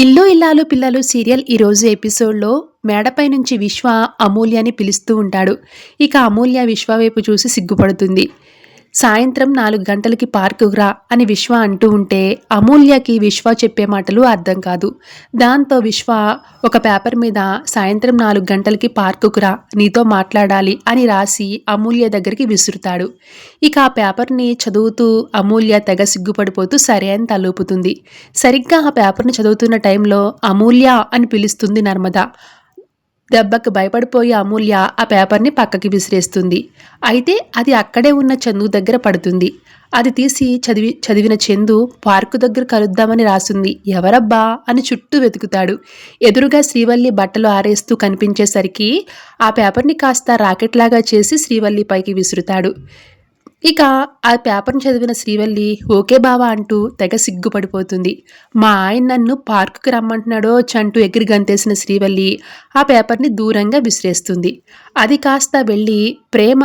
ఇల్లు ఇల్లాలు పిల్లలు సీరియల్ ఈరోజు ఎపిసోడ్లో మేడపై నుంచి విశ్వ అమూల్యని పిలుస్తూ ఉంటాడు. ఇక అమూల్య విశ్వ వైపు చూసి సిగ్గుపడుతుంది. సాయంత్రం నాలుగు గంటలకి పార్కు రా అని విశ్వ అంటూ ఉంటే అమూల్యకి విశ్వ చెప్పే మాటలు అర్థం కాదు. దాంతో విశ్వ ఒక పేపర్ మీద సాయంత్రం నాలుగు గంటలకి పార్కుకు రా నీతో మాట్లాడాలి అని రాసి అమూల్య దగ్గరికి విసురుతాడు. ఇక ఆ పేపర్ని చదువుతూ అమూల్య తెగ సిగ్గుపడిపోతూ సరే అని తలూపుతుంది. సరిగ్గా ఆ పేపర్ని చదువుతున్న టైంలో అమూల్య అని పిలుస్తుంది నర్మద. దెబ్బకు భయపడిపోయి అమూల్య ఆ పేపర్ని పక్కకి విసిరేస్తుంది. అయితే అది అక్కడే ఉన్న చందు దగ్గర పడుతుంది. అది తీసి చదివి చదివిన చందు పార్కు దగ్గర కలుద్దామని రాసింది. ఎవరబ్బా? అని చుట్టూ వెతుకుతాడు. ఎదురుగా శ్రీవల్లి బట్టలు ఆరేస్తూ కనిపించేసరికి ఆ పేపర్ని కాస్త రాకెట్లాగా చేసి శ్రీవల్లి పైకి విసురుతాడు. ఇక ఆ పేపర్ని చదివిన శ్రీవల్లి ఓకే బావా అంటూ తెగ సిగ్గుపడిపోతుంది. మా ఆయన నన్ను పార్కుకి రమ్మంటున్నాడో చంటూ ఎగిరి గంతేసిన శ్రీవల్లి ఆ పేపర్ని దూరంగా విసిరేస్తుంది. అది కాస్త వెళ్ళి ప్రేమ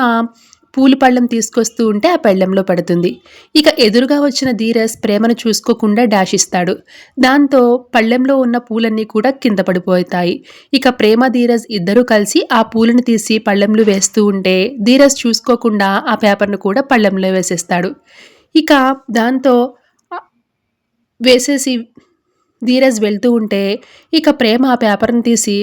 పూలు పళ్ళం తీసుకొస్తూ ఉంటే ఆ పళ్ళెంలో పడుతుంది. ఇక ఎదురుగా వచ్చిన ధీరస్ ప్రేమను చూసుకోకుండా డాష్ ఇస్తాడు. దాంతో పళ్ళెంలో ఉన్న పూలన్నీ కూడా కింద పడిపోతాయి. ఇక ప్రేమ ధీరజ్ ఇద్దరూ కలిసి ఆ పూలను తీసి పళ్ళెంలో వేస్తూ ఉంటే ధీరజ్ చూసుకోకుండా ఆ పేపర్ను కూడా పళ్ళెంలో వేసేస్తాడు. ఇక దాంతో వేసేసి ధీరజ్ వెళ్తూ ఉంటే ఇక ప్రేమ ఆ పేపర్ను తీసి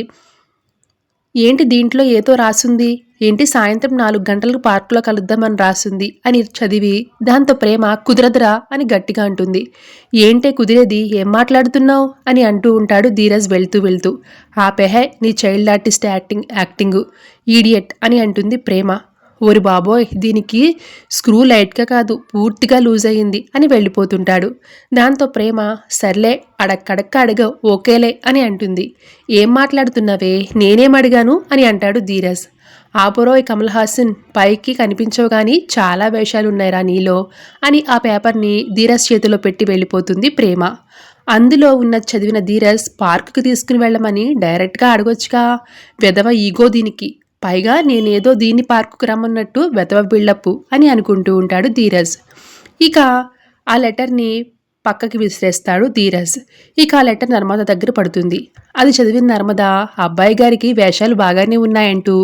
ఏంటి దీంట్లో ఏదో రాసుంది? ఏంటి సాయంత్రం నాలుగు గంటలకు పార్కులో కలుద్దామని రాసింది? అని చదివి దాంతో ప్రేమ కుదరదురా అని గట్టిగా అంటుంది. ఏంటే కుదిరేది? ఏం మాట్లాడుతున్నావు? అని అంటూ ఉంటాడు ధీరజ్ వెళ్తూ వెళ్తూ. ఆపెహే నీ child artist acting acting. Idiot అని అంటుంది ప్రేమ. ఓరి బాబోయ్ దీనికి స్క్రూ లైట్గా కాదు పూర్తిగా లూజ్ అయ్యింది అని వెళ్ళిపోతుంటాడు. దాంతో ప్రేమ సర్లే అడక్కడక్క అడగ ఓకేలే అని అంటుంది. ఏం మాట్లాడుతున్నావే? నేనేం అడిగాను? అని అంటాడు ధీరజ్. ఆపురోయ్ కమల్ హాసన్ పైకి కనిపించవు కానీ చాలా వేషాలున్నాయిరా నీలో అని ఆ పేపర్ని ధీరజ్ చేతిలో పెట్టి వెళ్ళిపోతుంది ప్రేమ. అందులో ఉన్న చదివిన ధీరజ్ పార్కుకి తీసుకుని వెళ్ళమని డైరెక్ట్గా అడగొచ్చుగా విధవ ఈగో దీనికి. పైగా నేనేదో దీన్ని పార్కుకు రమ్మన్నట్టు వెతవ బిళ్ళప్పు అని అనుకుంటూ ఉంటాడు ధీరజ్. ఇక ఆ లెటర్ని పక్కకి విసిరేస్తాడు ధీరజ్. ఇక ఆ లెటర్ నర్మద దగ్గర పడుతుంది. అది చదివిన నర్మద అబ్బాయి గారికి వేషాలు బాగానే ఉన్నాయంటూ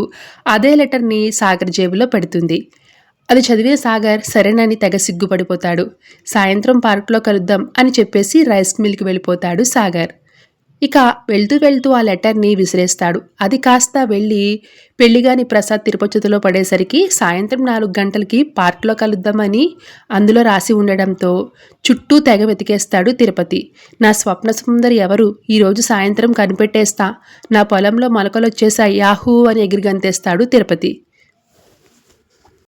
అదే లెటర్ని సాగర్ జేబులో పెడుతుంది. అది చదివిన సాగర్ సరేనని తెగ సిగ్గుపడిపోతాడు. సాయంత్రం పార్కులో కలుద్దాం అని చెప్పేసి రైస్ మిల్కి వెళ్ళిపోతాడు సాగర్. ఇక వెళ్తూ వెళ్తూ ఆ లెటర్ని విసిరేస్తాడు. అది కాస్త వెళ్ళి పెళ్ళిగాని ప్రసాద్ తిరుపతిలో పడేసరికి సాయంత్రం నాలుగు గంటలకి పార్క్లో కలుద్దామని అందులో రాసి ఉండడంతో చుట్టూ తెగ వెతికేస్తాడు తిరుపతి. నా స్వప్న సుందరి ఎవరు? ఈరోజు సాయంత్రం కనిపెట్టేస్తా. నా పొలంలో మొలకలు వచ్చేసాయి యాహూ! అని ఎగిరిగంతేస్తాడు తిరుపతి.